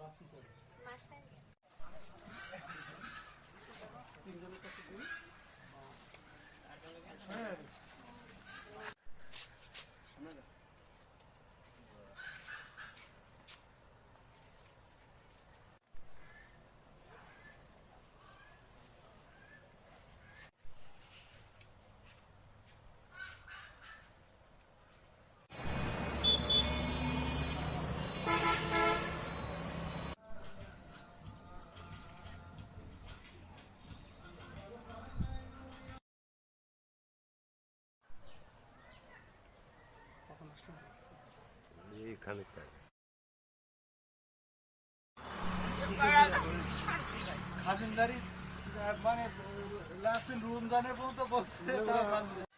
Bastante. Bastante. এইখানে খাজিনদারি মানে লাস্টে রুম জানে পর্যন্ত বসতে